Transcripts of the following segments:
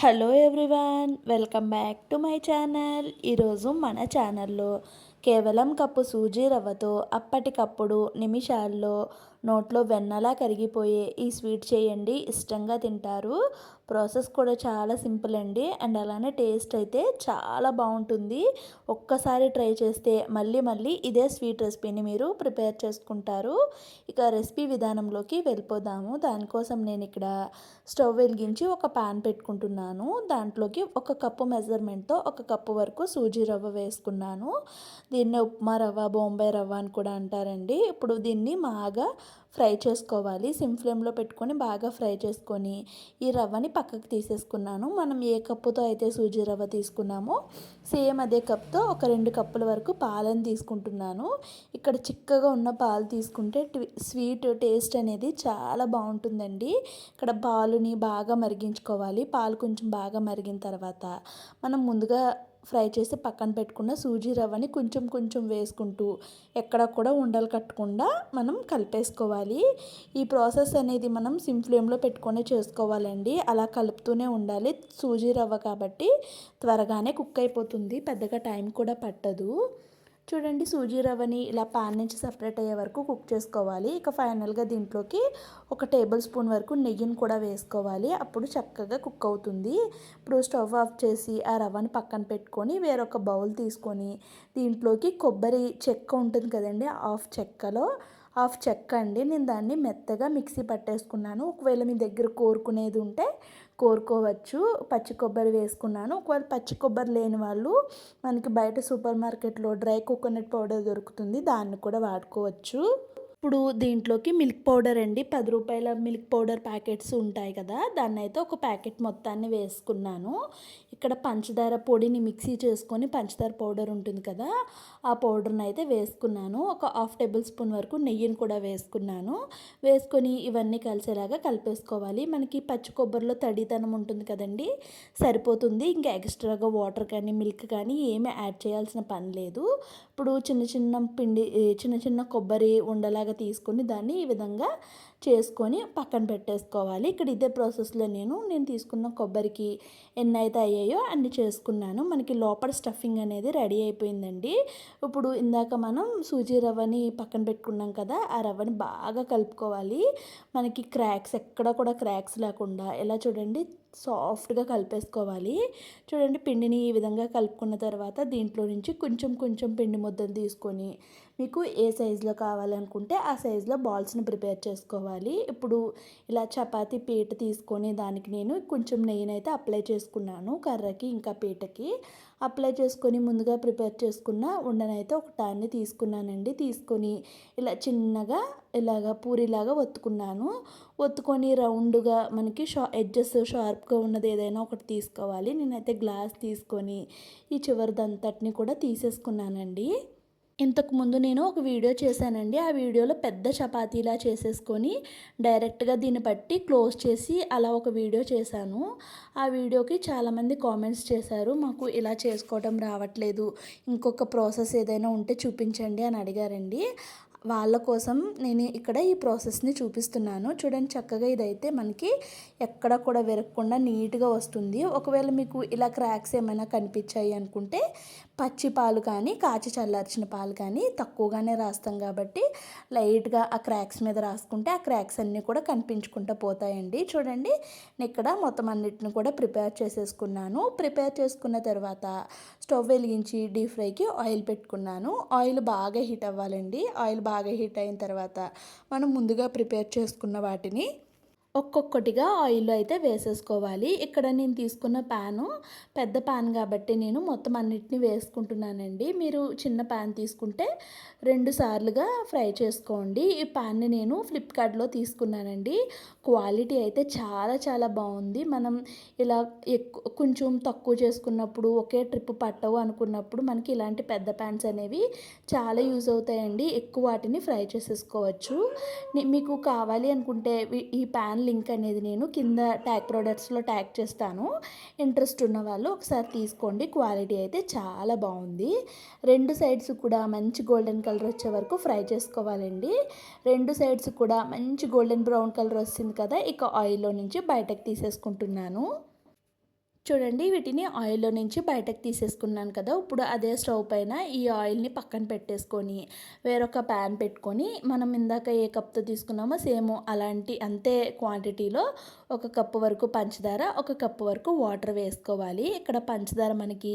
Hello everyone welcome back to my channel. ఈరోజు మన ఛానల్లో కేవలం కప్పు సూజీ రవ్వతో అప్పటికప్పుడు నిమిషాల్లో నోట్లో వెన్నలా కరిగిపోయే ఈ స్వీట్ చేయండి ఇష్టంగా తింటారు. ప్రాసెస్ కూడా చాలా సింపుల్ అండి. అండ్ అలానే టేస్ట్ అయితే చాలా బాగుంటుంది. ఒక్కసారి ట్రై చేస్తే మళ్ళీ మళ్ళీ ఇదే స్వీట్ రెసిపీని మీరు ప్రిపేర్ చేసుకుంటారు. ఇక రెసిపీ విధానంలోకి వెళ్ళిపోదాము. దానికోసం నేను ఇక్కడ స్టవ్ వెలిగించి ఒక పాన్ పెట్టుకుంటున్నాను. దాంట్లోకి ఒక కప్పు మెజర్మెంట్తో ఒక కప్పు వరకు సూజీ రవ్వ వేసుకున్నాను. దీన్ని ఉప్మా రవ్వ బొంబాయి రవ్వ అని కూడా అంటారండి. ఇప్పుడు దీన్ని బాగా ఫ్రై చేసుకోవాలి. సిమ్ ఫ్లేమ్లో పెట్టుకొని బాగా ఫ్రై చేసుకొని ఈ రవ్వని పక్కకు తీసేసుకున్నాను. మనం ఏ కప్పుతో అయితే సూజీ రవ్వ తీసుకున్నామో సేమ్ అదే కప్తో ఒక రెండు కప్పుల వరకు పాలను తీసుకుంటున్నాను. ఇక్కడ చిక్కగా ఉన్న పాలు తీసుకుంటే స్వీట్ టేస్ట్ అనేది చాలా బాగుంటుందండి. ఇక్కడ పాలుని బాగా మరిగించుకోవాలి. పాలు కొంచెం బాగా మరిగిన తర్వాత మనం ముందుగా ఫ్రై చేసి పక్కన పెట్టుకున్న సూజీ రవ్వని కొంచెం కొంచెం వేసుకుంటూ ఎక్కడ కూడా ఉండలు కట్టకుండా మనం కలిపేసుకోవాలి. ఈ ప్రాసెస్ అనేది మనం సిమ్ ఫ్లేమ్లో పెట్టుకొని చేసుకోవాలండి. అలా కలుపుతూనే ఉండాలి. సూజీ రవ్వ కాబట్టి త్వరగానే కుక్ అయిపోతుంది. పెద్దగా టైం కూడా పట్టదు. చూడండి సూజీ రవ్వని ఇలా పాన్ నుంచి సపరేట్ అయ్యే వరకు కుక్ చేసుకోవాలి. ఇక ఫైనల్గా దీంట్లోకి ఒక టేబుల్ స్పూన్ వరకు నెయ్యిని కూడా వేసుకోవాలి. అప్పుడు చక్కగా కుక్ అవుతుంది. ఇప్పుడు స్టవ్ ఆఫ్ చేసి ఆ రవ్వని పక్కన పెట్టుకొని వేరొక బౌల్ తీసుకొని దీంట్లోకి కొబ్బరి చెక్క ఉంటుంది కదండి ఆఫ్ చెక్కలో హాఫ్ చెక్క అండి. నేను దాన్ని మెత్తగా మిక్సీ పట్టేసుకున్నాను. ఒకవేళ మీ దగ్గర కోరుకునేది ఉంటే కోరుకోవచ్చు. పచ్చి కొబ్బరి వేసుకున్నాను. ఒకవేళ పచ్చి కొబ్బరి లేని వాళ్ళు మనకి బయట సూపర్ మార్కెట్లో డ్రై కోకోనట్ పౌడర్ దొరుకుతుంది. దాన్ని కూడా వాడుకోవచ్చు. ఇప్పుడు దీంట్లోకి మిల్క్ పౌడర్ అండి. పది రూపాయల మిల్క్ పౌడర్ ప్యాకెట్స్ ఉంటాయి కదా. దాన్ని అయితే ఒక ప్యాకెట్ మొత్తాన్ని వేసుకున్నాను. ఇక్కడ పంచదార పొడిని మిక్సీ చేసుకొని పంచదార పౌడర్ ఉంటుంది కదా. ఆ పౌడర్ని అయితే వేసుకున్నాను. ఒక హాఫ్ టేబుల్ స్పూన్ వరకు నెయ్యిని కూడా వేసుకున్నాను. వేసుకొని ఇవన్నీ కలిసేలాగా కలిపేసుకోవాలి. మనకి పచ్చి కొబ్బరిలో తడితనం ఉంటుంది కదండి. సరిపోతుంది. ఇంకా ఎక్స్ట్రాగా వాటర్ కానీ మిల్క్ కానీ ఏమీ యాడ్ చేయాల్సిన పని లేదు. ఇప్పుడు చిన్న చిన్న పిండి చిన్న చిన్న కొబ్బరి ఉండలాగా తీసుకొని దాన్ని ఈ విధంగా చేసుకొని పక్కన పెట్టేసుకోవాలి. ఇక్కడ ఇదే ప్రాసెస్లో నేను నేను తీసుకున్న కొబ్బరికి ఎన్ని అయితే అయ్యాయో అన్ని చేసుకున్నాను. మనకి లోపల స్టఫింగ్ అనేది రెడీ అయిపోయిందండి. ఇప్పుడు ఇందాక మనం సూజీ రవ్వని పక్కన పెట్టుకున్నాం కదా ఆ రవ్వని బాగా కలుపుకోవాలి. మనకి క్రాక్స్ ఎక్కడ కూడా క్రాక్స్ లేకుండా ఎలా చూడండి సాఫ్ట్గా కలిపేసుకోవాలి. చూడండి పిండిని ఈ విధంగా కలుపుకున్న తర్వాత దీంట్లో నుంచి కొంచెం కొంచెం పిండి ముద్దలు తీసుకొని మీకు ఏ సైజులో కావాలనుకుంటే ఆ సైజులో బాల్స్ని ప్రిపేర్ చేసుకోవాలి. ఇప్పుడు ఇలా చపాతీ పీట తీసుకొని దానికి నేను కొంచెం నెయ్యినైతే అప్లై చేసుకున్నాను కర్రకి ఇంకా పీటకి. అప్లై చేసుకొని ముందుగా ప్రిపేర్ చేసుకున్న ఉండనైతే ఒక టాన్ని తీసుకున్నానండి. తీసుకొని ఇలా చిన్నగా ఇలాగా పూరిలాగా ఒత్తుకున్నాను. ఒత్తుకొని రౌండ్గా మనకి షా ఎడ్జెస్ షార్ప్గా ఉన్నది ఏదైనా ఒకటి తీసుకోవాలి. నేనైతే గ్లాస్ తీసుకొని ఈ చివరిదంతటిని కూడా తీసేసుకున్నానండి. ఇంతకుముందు నేను ఒక వీడియో చేశానండి. ఆ వీడియోలో పెద్ద చపాతీలా చేసేసుకొని డైరెక్ట్గా దీన్ని బట్టి క్లోజ్ చేసి అలా ఒక వీడియో చేశాను. ఆ వీడియోకి చాలామంది కామెంట్స్ చేశారు. మాకు ఇలా చేసుకోవడం రావట్లేదు. ఇంకొక ప్రాసెస్ ఏదైనా ఉంటే చూపించండి అని అడిగారండి. వాళ్ళ కోసం నేను ఇక్కడ ఈ ప్రాసెస్ని చూపిస్తున్నాను. చూడండి చక్కగా ఇదైతే మనకి ఎక్కడ కూడా విరగకుండా నీట్గా వస్తుంది. ఒకవేళ మీకు ఇలా క్రాక్స్ ఏమైనా కనిపించాయి అనుకుంటే పచ్చి పాలు కానీ కాచి చల్లార్చిన పాలు కానీ తక్కువగానే రాస్తాం కాబట్టి లైట్గా ఆ క్రాక్స్ మీద రాసుకుంటే ఆ క్రాక్స్ అన్నీ కూడా కనిపించుకుంటూ పోతాయండి. చూడండి నేను ఇక్కడ మొత్తం అన్నిటిని కూడా ప్రిపేర్ చేసేసుకున్నాను. ప్రిపేర్ చేసుకున్న తర్వాత స్టవ్ వెలిగించి డీప్ ఫ్రైకి ఆయిల్ పెట్టుకున్నాను. ఆయిల్ బాగా హీట్ అవ్వాలండి. ఆయిల్ బాగా హీట్ అయిన తర్వాత మనం ముందుగా ప్రిపేర్ చేసుకున్న వాటిని ఒక్కొక్కటిగా ఆయిల్ అయితే వేసేసుకోవాలి. ఇక్కడ నేను తీసుకున్న ప్యాను పెద్ద ప్యాన్ కాబట్టి నేను మొత్తం అన్నిటిని వేసుకుంటున్నానండి. మీరు చిన్న ప్యాన్ తీసుకుంటే రెండు సార్లుగా ఫ్రై చేసుకోండి. ఈ ప్యాన్ని నేను ఫ్లిప్కార్ట్లో తీసుకున్నానండి. క్వాలిటీ అయితే చాలా చాలా బాగుంది. మనం ఇలా ఎక్కువ కొంచెం తక్కువ చేసుకున్నప్పుడు ఒకే ట్రిప్ పట్టవు అనుకున్నప్పుడు మనకి ఇలాంటి పెద్ద ప్యాన్స్ అనేవి చాలా యూజ్ అవుతాయండి. ఎక్కువ వాటిని ఫ్రై చేసేసుకోవచ్చు. మీకు కావాలి అనుకుంటే ఈ ప్యాన్ లింక్ అనేది నేను కింద ట్యాగ్ ప్రోడక్ట్స్లో ట్యాగ్ చేస్తాను. ఇంట్రెస్ట్ ఉన్న వాళ్ళు ఒకసారి తీసుకోండి. క్వాలిటీ అయితే చాలా బాగుంది. రెండు సైడ్స్ కూడా మంచి గోల్డెన్ కలర్ వచ్చే వరకు ఫ్రై చేసుకోవాలండి. రెండు సైడ్స్ కూడా మంచి గోల్డెన్ బ్రౌన్ కలర్ వస్తుంది కదా ఇక ఆయిల్లో నుంచి బయటకు తీసేసుకుంటున్నాను. చూడండి వీటిని ఆయిల్లో నుంచి బయటకు తీసేసుకున్నాను కదా ఇప్పుడు అదే స్టవ్ పైన ఈ ఆయిల్ని పక్కన పెట్టేసుకొని వేరొక ప్యాన్ పెట్టుకొని మనం ఇందాక ఏ కప్తో తీసుకున్నామో సేమ్ అలాంటి అంతే క్వాంటిటీలో ఒక కప్పు వరకు పంచదార ఒక కప్పు వరకు వాటర్ వేసుకోవాలి. ఇక్కడ పంచదార మనకి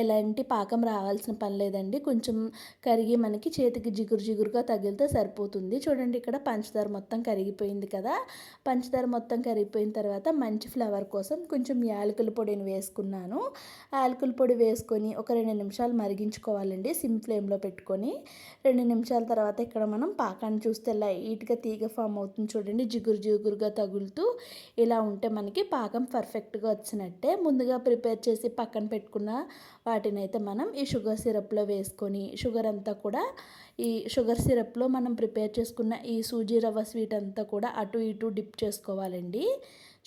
ఎలాంటి పాకం రావాల్సిన పని లేదండి. కొంచెం కరిగి మనకి చేతికి జిగురు జిగురుగా తగిలితే సరిపోతుంది. చూడండి ఇక్కడ పంచదార మొత్తం కరిగిపోయింది కదా. పంచదార మొత్తం కరిగిపోయిన తర్వాత మంచి ఫ్లేవర్ కోసం కొంచెం యాలకుల పొడిని వేసుకున్నాను. యాలకుల పొడి వేసుకొని ఒక రెండు నిమిషాలు మరిగించుకోవాలండి సిమ్ ఫ్లేమ్లో పెట్టుకొని. రెండు నిమిషాల తర్వాత ఇక్కడ మనం పాకాన్ని చూస్తే లైట్గా తీగ ఫామ్ అవుతుంది చూడండి. జిగురు జిగురుగా తగులుతూ ఇలా ఉంటే మనకి పాకం పర్ఫెక్ట్గా వచ్చినట్టే. ముందుగా ప్రిపేర్ చేసి పక్కన పెట్టుకున్న వాటిని అయితే మనం ఈ షుగర్ సిరప్లో వేసుకొని షుగర్ అంతా కూడా ఈ షుగర్ సిరప్లో మనం ప్రిపేర్ చేసుకున్న ఈ సూజీ రవ్వ స్వీట్ అంతా కూడా అటు ఇటు డిప్ చేసుకోవాలండి.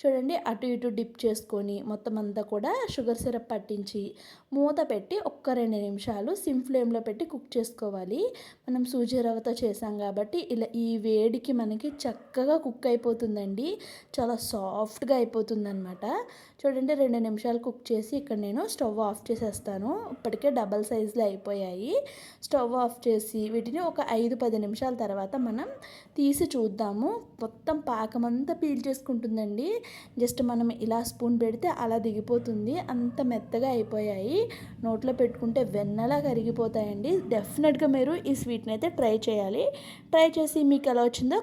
చూడండి అటు ఇటు డిప్ చేసుకొని మొత్తం అంతా కూడా షుగర్ సిరప్ పట్టించి మూత పెట్టి ఒక్క రెండు నిమిషాలు సిమ్ ఫ్లేమ్లో పెట్టి కుక్ చేసుకోవాలి. మనం సూజీ రవ్వతో చేసాం కాబట్టి ఇలా ఈ వేడికి మనకి చక్కగా కుక్ అయిపోతుందండి. చాలా సాఫ్ట్గా అయిపోతుందనమాట చూడండి రెండు నిమిషాలు కుక్ చేసి ఇక్కడ నేను స్టవ్ ఆఫ్ చేసేస్తాను. ఇప్పటికే డబల్ సైజులో అయిపోయాయి. స్టవ్ ఆఫ్ చేసి వీటిని ఒక ఐదు పది నిమిషాల తర్వాత మనం తీసి చూద్దాము. మొత్తం పాకం అంతా పీల్ చేసుకుంటుందండి. జస్ట్ మనం ఇలా స్పూన్ పెడితే అలా దిగిపోతుంది. అంత మెత్తగా అయిపోయాయి. నోట్లో పెట్టుకుంటే వెన్నలా కరిగిపోతాయండి. డెఫినెట్గా మీరు ఈ స్వీట్ని అయితే ట్రై చేయాలి. ట్రై చేసి మీకు ఎలా వచ్చిందో